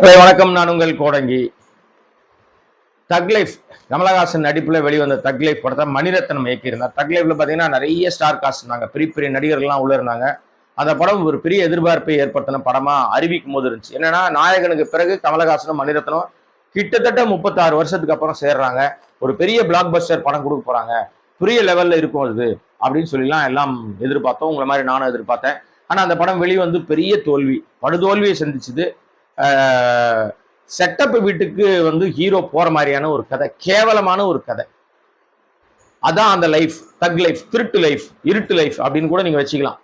வணக்கம். நான் உங்கள் கோடங்கி. தக்லைஃப் கமலஹாசன் நடிப்புல வெளிவந்த தக்லைஃப் படத்தை மணிரத்னம் இயக்கியிருந்தார். தக்லைஃப்ல பார்த்தீங்கன்னா பாத்தீங்கன்னா நிறைய ஸ்டார் காஸ்ட் இருந்தாங்க. பெரிய பெரிய நடிகர்கள்லாம் உள்ள இருந்தாங்க. அந்த படம் ஒரு பெரிய எதிர்பார்ப்பை ஏற்படுத்தின படமா அறிவிக்கும் போது இருந்துச்சு. என்னன்னா நாயகனுக்கு பிறகு கமலஹாசனும் மணிரத்னம் கிட்டத்தட்ட முப்பத்தாறு வருஷத்துக்கு அப்புறம் சேர்றாங்க. ஒரு பெரிய பிளாக் பஸ்டர் படம் கொடுக்க போறாங்க. பெரிய லெவல்ல இருக்கும் அது அப்படின்னு சொல்லிலாம் எல்லாம் எதிர்பார்த்தோம். உங்களை மாதிரி நானும் எதிர்பார்த்தேன். ஆனா அந்த படம் வெளிவந்து பெரிய தோல்வி படுதோல்வியை சந்திச்சுது. செட்டப் வீட்டுக்கு வந்து ஹீரோ போற மாதிரியான ஒரு கதை கேவலமான ஒரு கதை. அதான் அந்த லைஃப் தக் லைஃப் திருட்டு லைஃப் இருட்டு லைஃப் அப்படின்னு கூட நீங்க வச்சுக்கலாம்.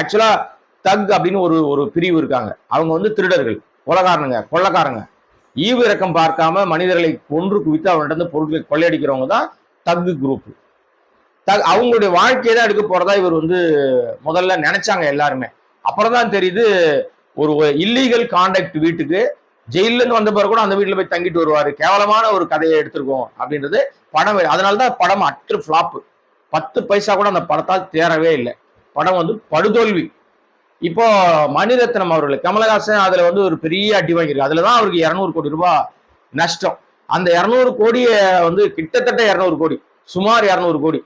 ஆக்சுவலா தக் அப்படின்னு ஒரு ஒரு பிரிவு இருக்காங்க. அவங்க வந்து திருடர்கள் கொலகாரனுங்க கொள்ளக்காரங்க. ஈவு இறக்கம் பார்க்காம மனிதர்களை கொன்று குவித்து அவர்கிட்ட பொருட்களை கொள்ளையடிக்கிறவங்க தான் தக்கு குரூப் தக் அவங்களுடைய வாழ்க்கையை தான் எடுக்க போறதா இவர் வந்து முதல்ல நினைச்சாங்க எல்லாருமே. அப்புறம் தான் தெரியுது ஒரு இல்லீகல் கான்டாக்ட் வீட்டுக்கு ஜெயிலேருந்து வந்த பிறகு கூட அந்த வீட்டுல போய் தங்கிட்டு வருவாரு. கேவலமான ஒரு கதையை எடுத்திருக்கோம் அப்படின்றது படம் அதனாலதான் படம் அற்று ஃப்ளாப்பு பத்து பைசா கூட அந்த படத்தால் தேரவே இல்லை. படம் வந்து படுதோல்வி. இப்போ மணிரத்னம் அவர்கள் கமலஹாசன் அதுல வந்து ஒரு பெரிய அடி வாங்கியிருக்கு. அதுலதான் அவருக்கு இரநூறு கோடி ரூபாய் நஷ்டம். அந்த இரநூறு கோடியை வந்து கிட்டத்தட்ட இரநூறு கோடி சுமார் இரநூறு கோடி.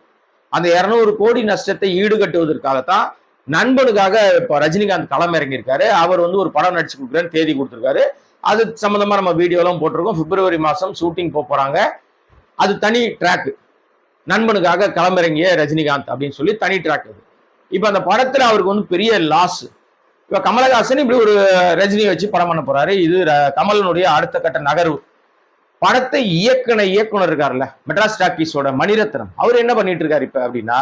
அந்த இரநூறு கோடி நஷ்டத்தை ஈடுகட்டுவதற்காகத்தான் நண்பனுக்காக இப்போ ரஜினிகாந்த் களம் இறங்கியிருக்காரு. அவர் வந்து ஒரு படம் நடிச்சு கொடுக்குறேன்னு தேதி கொடுத்துருக்காரு. அது சம்மந்தமாக நம்ம வீடியோலாம் போட்டிருக்கோம். பிப்ரவரி மாதம் ஷூட்டிங் போக அது தனி ட்ராக் நண்பனுக்காக களமிறங்கிய ரஜினிகாந்த் அப்படின்னு சொல்லி தனி ட்ராக் அது. இப்போ அந்த படத்தில் அவருக்கு வந்து பெரிய லாஸ் இப்போ கமலஹாசன் இப்படி ஒரு ரஜினியை வச்சு படம் பண்ண போறாரு. இது கமலனுடைய அடுத்த கட்ட நகர்வு. படத்தை இயக்குன இயக்குனர் இருக்காருல்ல மெட்ராஸ் டாக்கீஸோட மணிரத்னம். அவர் என்ன பண்ணிட்டு இருக்காரு இப்போ அப்படின்னா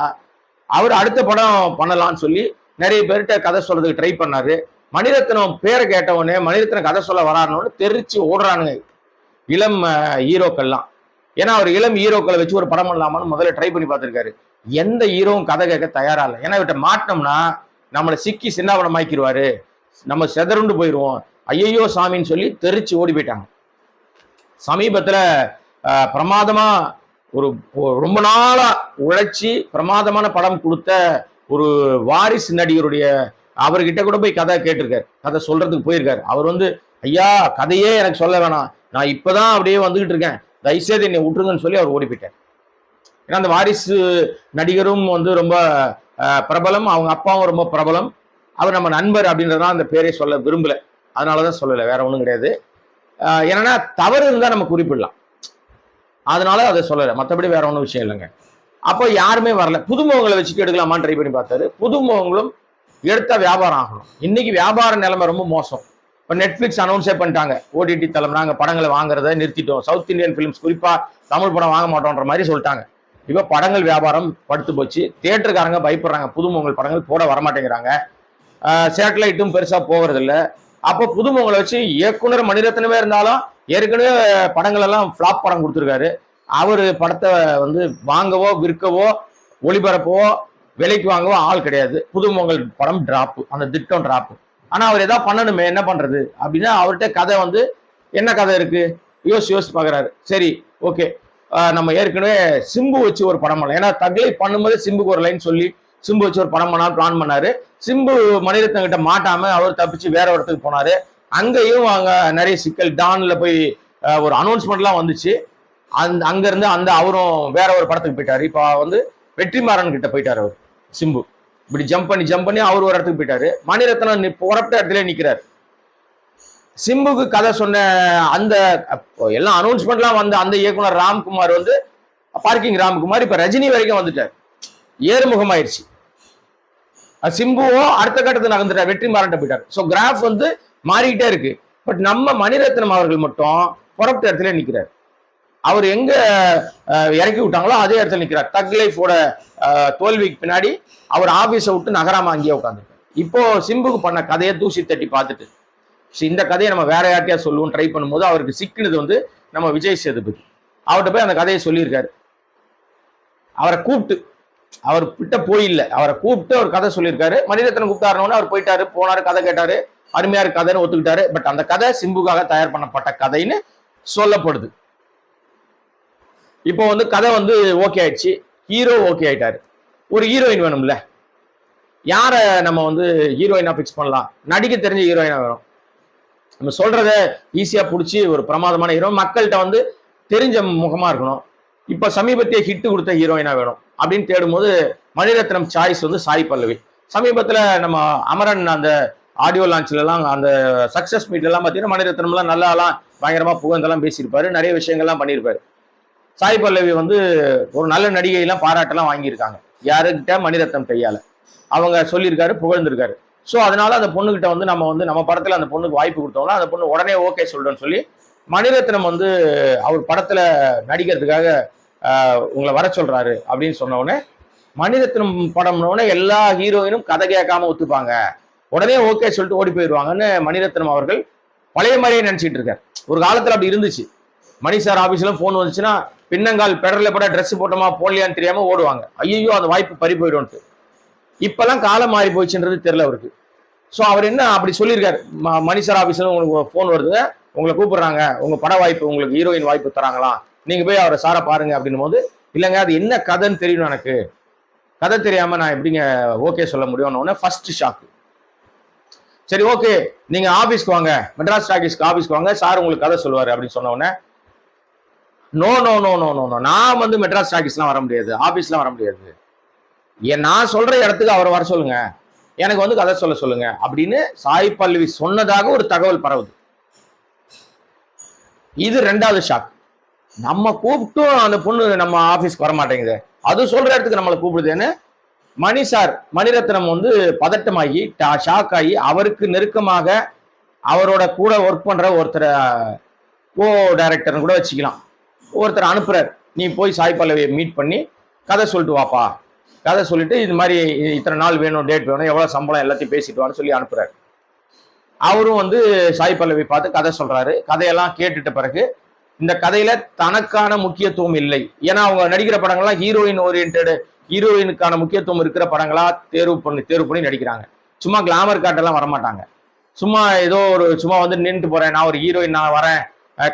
அவர் அடுத்த படம் பண்ணலாம்னு சொல்லி நிறைய பேர்கிட்ட கதை சொல்றதுக்கு ட்ரை பண்ணாரு. மணிரத்னம் பேரை கேட்ட மணிரத்னம் கதை சொல்ல வராருன்னு தெரிச்சு ஓடுறானுங்க. இளம் ஹீரோக்கள்லாம். ஏன்னா அவர் இளம் ஹீரோக்களை வச்சு ஒரு படம் பண்ணலாமான்னு முதல்ல ட்ரை பண்ணி பார்த்துருக்காரு. எந்த ஹீரோவும் கதை கேட்க தயாரா இல்லை. ஏன்னா இவட்ட மாட்டினோம்னா நம்மளை சிக்கி சின்னாபனம் ஆக்கிடுவாரு நம்ம செதறுண்டு போயிடுவோம் ஐயையோ சாமின்னு சொல்லி தெரிச்சு ஓடி போயிட்டாங்க. சமீபத்தில் பிரமாதமாக ஒரு ரொம்ப நாளா உழைச்சி பிரமாதமான படம் கொடுத்த ஒரு வாரிசு நடிகருடைய அவர்கிட்ட கூட போய் கதை கேட்டிருக்காரு. கதை சொல்றதுக்கு போயிருக்காரு. அவர் வந்து ஐயா கதையே எனக்கு சொல்ல வேணாம். நான் இப்பதான் அப்படியே வந்துகிட்டு இருக்கேன். தயவுசெய்து என்னை விட்டுருங்கன்னு சொல்லி அவர் ஓடி போயிட்டார் ஏன்னா அந்த வாரிசு நடிகரும் வந்து ரொம்ப பிரபலம். அவங்க அப்பாவும் ரொம்ப பிரபலம். அவர் நம்ம நண்பர் அப்படின்றதான் அந்த பேரே சொல்ல விரும்பல. அதனாலதான் சொல்லலை. வேற ஒன்றும் கிடையாது. என்னன்னா தவறு இருந்தால் நம்ம குறிப்பிடலாம். அதனால அதை சொல்லலை. மற்றபடி வேற ஒன்றும் விஷயம் இல்லைங்க. அப்போ யாருமே வரல. புதுமுகங்களை வச்சுட்டு எடுக்கலாமான்னு ட்ரை பண்ணி பார்த்தாரு. புதுமுகங்களும் எடுத்த வியாபாரம் ஆகணும். இன்னைக்கு வியாபார நிலைமை ரொம்ப மோசம். இப்போ நெட்ஃப்ளிக்ஸ் அனௌன்ஸே பண்ணிட்டாங்க. ஓடிடி தளம். நாங்கள் படங்களை வாங்குறதை நிறுத்திட்டோம். சவுத் இந்தியன் ஃபிலிம்ஸ் குறிப்பாக தமிழ் படம் வாங்க மாட்டோன்ற மாதிரி சொல்லிட்டாங்க. இப்போ படங்கள் வியாபாரம் படுத்து போச்சு. தேட்டருக்காரங்க பயப்படுறாங்க. புதுமுகங்கள் படங்கள் போட வரமாட்டேங்கிறாங்க. சேட்டலைட்டும் பெருசாக போகிறது அப்போ புதுமுகங்களை வச்சு இயக்குனர் மணிரத்னமே இருந்தாலும் ஏற்கனவே படங்கள் எல்லாம் ஃப்ளாப் படம் கொடுத்துருக்காரு. அவர் படத்தை வந்து வாங்கவோ விற்கவோ ஒளிபரப்பவோ விலைக்கு வாங்கவோ ஆள் கிடையாது. புதுமுகங்கள் படம் டிராப்பு அந்த திட்டம் டிராப்பு ஆனால் அவர் எதாவது பண்ணணுமே என்ன பண்ணுறது அப்படின்னா அவர்கிட்ட கதை வந்து என்ன கதை இருக்குது யோசிச்சு யோசிச்சு பார்க்குறாரு சரி ஓகே நம்ம ஏற்கனவே சிம்பு வச்சு ஒரு படம் பண்ணலாம். ஏன்னா தகலை பண்ணும்போது சிம்புக்கு ஒரு லைன் சொல்லி சிம்பு வச்சு ஒரு படம் பண்ணாலும் பிளான் பண்ணாரு. சிம்பு மணிரத்னம் கிட்ட மாட்டாம அவர் தப்பிச்சு வேற ஒரு இடத்துக்கு போனாரு. அங்கேயும் அங்க நிறைய சிக்கல் டான்ல போய் ஒரு அனௌன்ஸ்மெண்ட்லாம் வந்துச்சு. அந்த அங்க இருந்து அந்த அவரும் வேற ஒரு படத்துக்கு போயிட்டாரு. இப்போ வந்து வெற்றிமாறன் கிட்ட போயிட்டாரு அவர் சிம்பு. இப்படி ஜம்ப் பண்ணி ஜம்ப் பண்ணி அவர் ஒரு இடத்துக்கு போயிட்டாரு. மணிரத்னம் புறப்பட்ட இடத்துல நிக்கிறாரு. சிம்புக்கு கதை சொன்ன அந்த எல்லாம் அனௌன்ஸ்மெண்ட்லாம் வந்த அந்த இயக்குனர் ராம்குமார் வந்து பார்க்கிங் ராம்குமார் இப்ப ரஜினி வரைக்கும் வந்துட்டார். ஏறுமுகம் சிம்புவோ அடுத்த கட்டத்தில் நகர்ந்துட்டார் வெற்றி மாறன்ட்ட போயிட்டார். ஸோ கிராஃப் வந்து மாறிக்கிட்டே இருக்கு. பட் நம்ம மணிரத்னம் அவர்கள் மட்டும் புறப்பட்ட இடத்துல நிற்கிறார் அவர் எங்க இறக்கி விட்டாங்களோ அதே இடத்துல நிற்கிறார் தக் லைஃபோட தோல்விக்கு பின்னாடி அவர் ஆபீஸை விட்டு நகராம அங்கேயே உட்காந்துருக்கார் இப்போ சிம்புக்கு பண்ண கதையை தூசி தட்டி பார்த்துட்டு இந்த கதையை நம்ம வேற யார்ட்டையா சொல்லுவோம் ட்ரை பண்ணும்போது அவருக்கு சிக்கினது வந்து நம்ம விஜய் சேதுபதி. அவர்கிட்ட போய் அந்த கதையை சொல்லியிருக்காரு. அவரை கூப்பிட்டு அவர் கிட்ட போயில்ல அவரை கூப்பிட்டு அவர் கதை சொல்லியிருக்காரு. மணிரத்னம் கூப்பிட்டாருன்னு அவர் போயிட்டாரு. போனாரு கதை கேட்டாரு. அருமையா இருக்கு கதைன்னு ஒத்துக்கிட்டாரு. பட் அந்த கதை சிம்புக்காக தயார் பண்ணப்பட்ட கதைன்னு சொல்லப்படுது. இப்போ வந்து கதை வந்து ஓகே ஆயிடுச்சு. ஹீரோ ஓகே ஆயிட்டாரு. ஒரு ஹீரோயின் வேணும்ல. யாரை நம்ம வந்து ஹீரோயினா ஃபிக்ஸ் பண்ணலாம்? நடிக்க தெரிஞ்ச ஹீரோயினா வேணும் நம்ம சொல்றத ஈஸியா பிடிச்சி ஒரு பிரமாதமான ஹீரோ மக்கள்கிட்ட வந்து தெரிஞ்ச முகமா இருக்கணும். இப்ப சமீபத்திய ஹிட் கொடுத்த ஹீரோயினா வேணும்? அப்படின்னு தேடும்போது மணிரத்னம் சாய்ஸ் வந்து சாய் பல்லவி. சமீபத்துல நம்ம அமரன் அந்த ஆடியோ லான்ச்ல எல்லாம் அந்த சக்சஸ் மீட்ல எல்லாம் பாத்தீங்கன்னா மணிரத்னம்லாம் நல்லாலாம் பயங்கரமா புகழ்ந்தெல்லாம் பேசியிருப்பாரு. நிறைய விஷயங்கள்லாம் பண்ணியிருப்பாரு. சாய் பல்லவி வந்து ஒரு நல்ல நடிகையெல்லாம் பாராட்டெல்லாம் வாங்கியிருக்காங்க. யாருக்கிட்ட? மணிரத்னம் கையால. அவங்க சொல்லியிருக்காரு புகழ்ந்திருக்காரு. ஸோ அதனால அந்த பொண்ணுகிட்ட வந்து நம்ம வந்து நம்ம படத்துல அந்த பொண்ணுக்கு வாய்ப்பு கொடுத்தோம்னா அந்த பொண்ணு உடனே ஓகே சொல்றேன்னு சொல்லி மணிரத்னம் வந்து அவர் படத்துல நடிக்கிறதுக்காக உங்களை வர சொல்றாரு அப்படின்னு சொன்ன மணிரத்னம் படம்னோடனே எல்லா ஹீரோயினும் கதை கேட்காம ஒத்துப்பாங்க. உடனே ஓகே சொல்லிட்டு ஓடி போயிடுவாங்கன்னு மணிரத்னம் அவர்கள் பழைய மாதிரியே நினைச்சிட்டு இருக்கார். ஒரு காலத்துல அப்படி இருந்துச்சு. மணி சார் ஆபீஸ்ல போன் வந்துச்சுன்னா பின்னங்கால் பெடரில் போட ட்ரெஸ் போட்டோமா போடலையான்னு தெரியாம ஓடுவாங்க. ஐயோ அந்த வாய்ப்பு பறி போயிடும்ட்டு இப்பெல்லாம் காலம் மாறி போச்சுன்றது தெரியல அவருக்கு. ஸோ அவர் என்ன அப்படி சொல்லியிருக்காரு. ம- மணி சார் ஆபீஸ்ல உங்களுக்கு ஃபோன் வருது. உங்களை கூப்பிடுறாங்க உங்க பட வாய்ப்பு உங்களுக்கு ஹீரோயின் வாய்ப்பு தராங்களாம் நீங்க போய் அவரை சாரை பாருங்க அப்படின்னும் போது இல்லைங்க அது என்ன கதைன்னு தெரியணும் எனக்கு. கதை தெரியாம நான் எப்படிங்க ஓகே சொல்ல முடியும்னு ஃபர்ஸ்ட் ஷாக்கு சரி ஓகே நீங்க ஆபீஸ்க்கு வாங்க. மெட்ராஸ் டாக்கீஸ்க்கு ஆபீஸ்க்கு வாங்க. சார் உங்களுக்கு கதை சொல்லுவாரு அப்படின்னு சொன்ன உடனே no no no no no no நான் வந்து மெட்ராஸ் டாக்கீஸ்லாம் வர முடியாது. ஆபீஸ்லாம் வர முடியாது. ஏன் நான் சொல்ற இடத்துக்கு அவரை வர சொல்லுங்க. எனக்கு வந்து கதை சொல்ல சொல்லுங்க. அப்படின்னு சாய் பல்லவி சொன்னதாக ஒரு தகவல் பரவுது. இது ரெண்டாவது ஷாக் நம்ம கூப்பிட்டும் அந்த பொண்ணு நம்ம ஆபீஸ்க்கு வர மாட்டேங்குது அது சொல்ற இடத்துக்கு நம்மளை கூப்பிடுதுன்னு மணி சார் மணிரத்னம் வந்து பதட்டமாகி ஷாக் ஆகி அவருக்கு நெருக்கமாக அவரோட கூட ஒர்க் பண்ற ஒருத்தரை கோ டைரக்டர்னு கூட வச்சுக்கலாம். ஒருத்தர் அனுப்புறார். நீ போய் சாய் பல்லவியை மீட் பண்ணி கதை சொல்லிட்டு வாப்பா. கதை சொல்லிட்டு இது மாதிரி இத்தனை நாள் வேணும் டேட் வேணும் எவ்வளோ சம்பளம் எல்லாத்தையும் பேசிட்டு வான்னு சொல்லி அனுப்புறாரு. அவரும் வந்து சாய் பல்லவி பார்த்து கதை சொல்றாரு. கதையெல்லாம் கேட்டுட்ட பிறகு இந்த கதையில தனக்கான முக்கியத்துவம் இல்லை. ஏன்னா அவங்க நடிக்கிற படங்கள்லாம் ஹீரோயின் ஓரியன்டு ஹீரோயினுக்கான முக்கியத்துவம் இருக்கிற படங்களா தேர்வு பண்ணி தேர்வு பண்ணி நடிக்கிறாங்க. சும்மா கிளாமர் காட்டெல்லாம் வரமாட்டாங்க. சும்மா ஏதோ ஒரு சும்மா வந்து நின்றுட்டு போறேன் நான் ஒரு ஹீரோயின் நான் வரேன்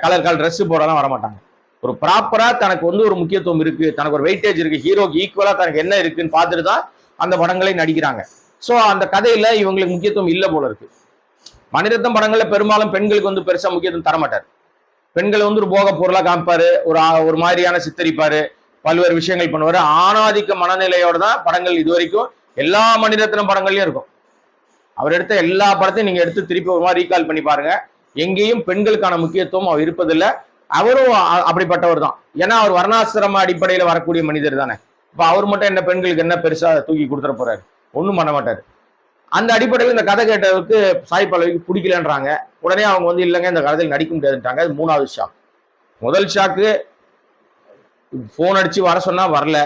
கலர் கலர் ட்ரெஸ் போடலாம் வரமாட்டாங்க. ஒரு ப்ராப்பரா தனக்கு வந்து ஒரு முக்கியத்துவம் இருக்கு தனக்கு ஒரு வெயிட்டேஜ் இருக்கு ஹீரோக்கு ஈக்குவலா தனக்கு என்ன இருக்குன்னு பார்த்துட்டு தான் அந்த படங்களை நடிக்கிறாங்க. ஸோ அந்த கதையில இவங்களுக்கு முக்கியத்துவம் இல்லை போல இருக்கு. மணிரத்னம் படங்கள்ல பெரும்பாலும் பெண்களுக்கு வந்து பெருசா முக்கியத்துவம் தரமாட்டார். பெண்களை வந்து ஒரு போக பொருளா காமிப்பாரு ஒரு ஒரு மாதிரியான சித்தரிப்பாரு பல்வேறு விஷயங்கள் பண்ணுவாரு. ஆணாதிக்க மனநிலையோட தான் படங்கள் இது வரைக்கும் எல்லா மணிரத்னம் படங்கள்லயும் இருக்கும். அவர் எடுத்த எல்லா படத்தையும் நீங்க எடுத்து திருப்பி ஒரு மாதிரி ரீகால் பண்ணி பாருங்க. எங்கேயும் பெண்களுக்கான முக்கியத்துவம் அவர் இருப்பதில்லை. அவரும் அப்படிப்பட்டவர் தான். ஏன்னா அவர் வர்ணாசிரம அடிப்படையில வரக்கூடிய மனிதர் தானே. இப்ப அவர் மட்டும் என்ன பெண்களுக்கு என்ன பெருசா தூக்கி கொடுத்துட போறாரு? ஒன்றும் பண்ண மாட்டாரு. அந்த அடிப்படையில் இந்த கதை கேட்டவருக்கு சாய் பல்லவிக்கு பிடிக்கலன்றாங்க. உடனே அவங்க வந்து இல்லைங்க இந்த கதையில் நடிக்க முடியாதுன்றாங்க அது மூணாவது ஷாக் முதல் ஷாக்கு ஃபோன் அடித்து வர சொன்னால் வரல.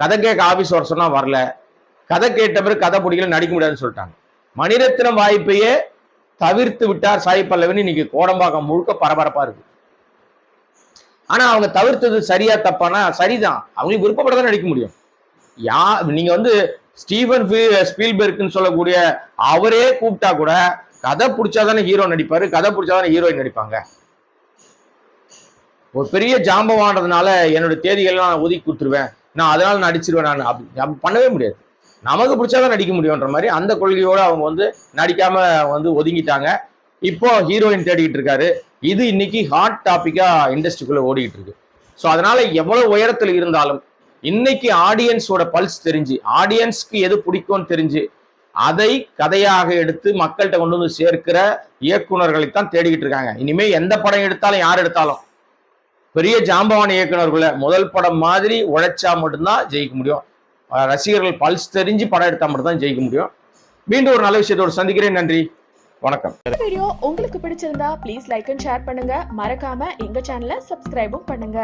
கதை கேட்க ஆஃபீஸ் வர சொன்னால் வரல. கதை கேட்ட பிறகு கதை பிடிக்கல நடிக்க முடியாதுன்னு சொல்லிட்டாங்க. மணிரத்னம் வாய்ப்பையே தவிர்த்து விட்டார் சாய் பல்லவின்னு இன்னைக்கு கோடம்பாக்கம் முழுக்க பரபரப்பாக இருக்கு. ஆனால் அவங்க தவிர்த்தது சரியா தப்பானா சரிதான். அவங்களுக்கு விருப்பப்பட்டதான் நடிக்க முடியும். யா நீங்கள் வந்து ஸ்டீவன் ஸ்பீல்பெர்க்னு சொல்லக்கூடிய அவரே கூப்பிட்டா கூட கதை பிடிச்சாதானே ஹீரோ நடிப்பாரு கதை பிடிச்சாதானே ஹீரோயின் நடிப்பாங்க. ஒரு பெரிய ஜாம்பவானதுனால என்னோட தேதிகள்லாம் நான் ஒதுக்கி கொடுத்துருவேன். நான் அதனால நடிச்சிருவேன் நான். அப்படி பண்ணவே முடியாது. நமக்கு பிடிச்சாதான் நடிக்க முடியுன்ற மாதிரி அந்த கொள்கையோடு அவங்க வந்து நடிக்காம வந்து ஒதுங்கிட்டாங்க. இப்போ ஹீரோயின் தேடிக்கிட்டு இருக்காரு. இது இன்னைக்கு ஹாட் டாப்பிக்காக இண்டஸ்ட்ரிக்குள்ள ஓடிக்கிட்டு இருக்கு. ஸோ அதனால எவ்வளவு உயரத்தில் இருந்தாலும் இன்னைக்கு ஆடியன்ஸோட பல்ஸ் தெரிஞ்சு ஆடியன்ஸ்க்கு எது பிடிக்கும்னு தெரிஞ்சு அதை கதையாக எடுத்து மக்கள்கிட்ட கொண்டு வந்து சேர்க்கிற இயக்குனர்களை தான் தேடிக்கிட்டு இருக்காங்க. இனிமே எந்த படம் எடுத்தாலும் யார் எடுத்தாலும். பெரிய ஜாம்பவான் இயக்குநர்களை முதல் படம் மாதிரி உழைச்சா மட்டும்தான் ஜெயிக்க முடியும். ரசிகர்கள் பல்ஸ் தெரிஞ்சு படம் எடுத்தா மட்டும்தான் ஜெயிக்க முடியும். மீண்டும் ஒரு நல்ல விஷயத்தோடு சந்திக்கிறேன். நன்றி. வணக்கம். வீடியோ உங்களுக்கு பிடிச்சிருந்தா ப்ளீஸ் லைக் அண்ட் ஷேர் பண்ணுங்க. மறக்காம எங்க சேனலை சப்ஸ்கிரைபும் பண்ணுங்க.